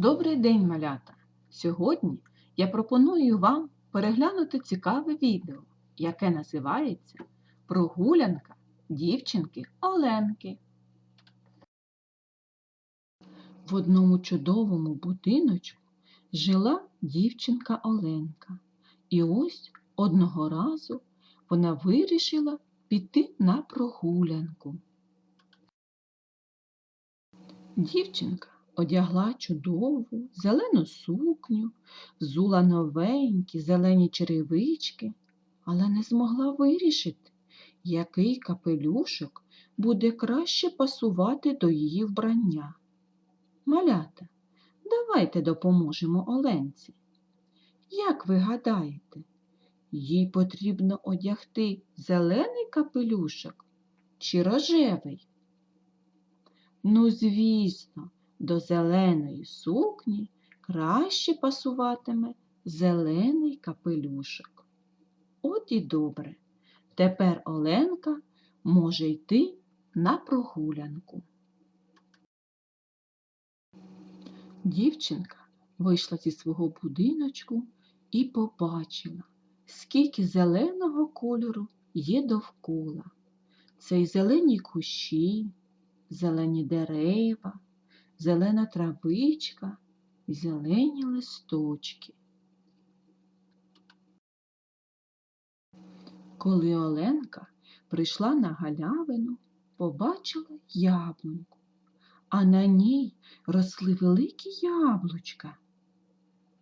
Добрий день, малята! Сьогодні я пропоную вам переглянути цікаве відео, яке називається Прогулянка дівчинки Оленки. В одному чудовому будиночку жила дівчинка Оленка. І ось одного разу вона вирішила піти на прогулянку. Дівчинка одягла чудову зелену сукню, взула новенькі зелені черевички, але не змогла вирішити, який капелюшок буде краще пасувати до її вбрання. Малята, давайте допоможемо Оленці. Як ви гадаєте, їй потрібно одягти зелений капелюшок чи рожевий? Ну, звісно, до зеленої сукні краще пасуватиме зелений капелюшок. От і добре. Тепер Оленка може йти на прогулянку. Дівчинка вийшла зі свого будиночку і побачила, скільки зеленого кольору є довкола. Це й зелені кущі, зелені дерева, зелена травичка і зелені листочки. Коли Оленка прийшла на галявину, побачила яблуньку, а на ній росли великі яблучка.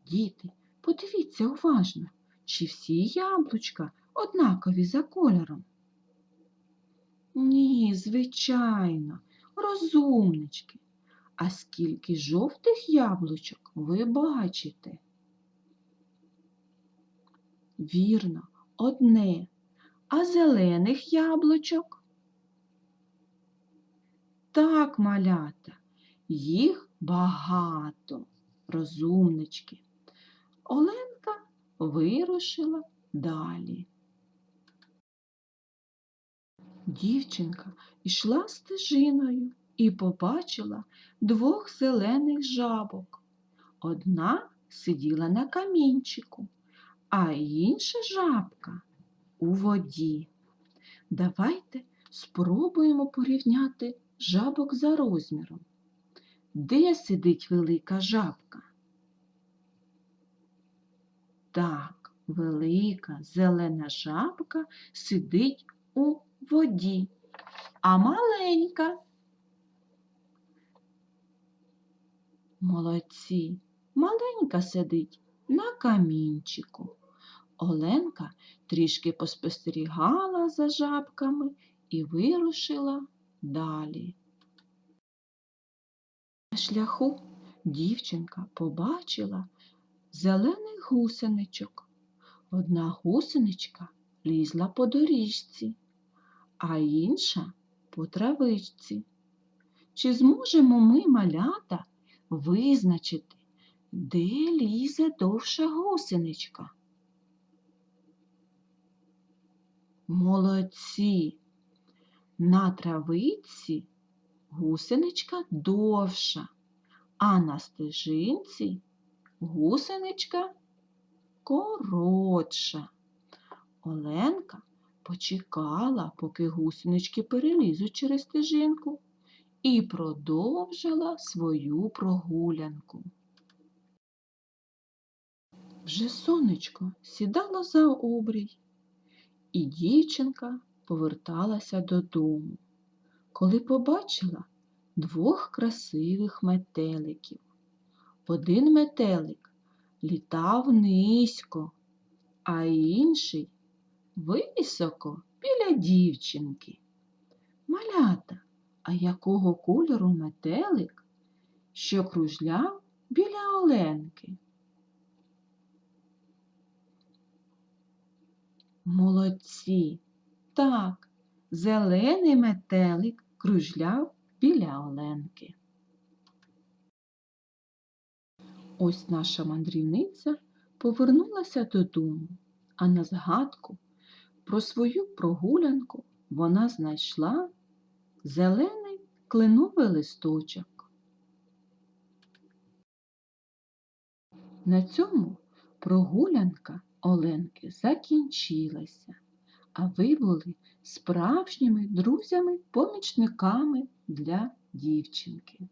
Діти, подивіться уважно, чи всі яблучка однакові за кольором? Ні, звичайно, розумнички. А скільки жовтих яблучок ви бачите? Вірно, одне, а зелених яблучок? Так, малята, їх багато, розумнички. Оленка вирушила далі. Дівчинка йшла стежиною і побачила двох зелених жабок. Одна сиділа на камінчику, а інша жабка у воді. Давайте спробуємо порівняти жабок за розміром. Де сидить велика жабка? Так, велика зелена жабка сидить у воді, а маленька. Молодці, маленька сидить на камінчику. Оленка трішки поспостерігала за жабками і вирушила далі. На шляху дівчинка побачила зелених гусеничок. Одна гусеничка лізла по доріжці, а інша по травичці. Чи зможемо ми, малята, визначити, де лізе довша гусеничка? Молодці! На травиці гусеничка довша, а на стежинці гусеничка коротша. Оленка почекала, поки гусенички перелізуть через стежинку, і продовжила свою прогулянку. Вже сонечко сідало за обрій, і дівчинка поверталася додому, коли побачила двох красивих метеликів. Один метелик літав низько, а інший високо біля дівчинки. Малята, а якого кольору метелик, що кружляв біля Оленки? Молодці. Так, зелений метелик кружляв біля Оленки. Ось наша мандрівниця повернулася додому, а на згадку про свою прогулянку вона знайшла зелений кленовий листочок. На цьому прогулянка Оленки закінчилася, а ви були справжніми друзями-помічниками для дівчинки.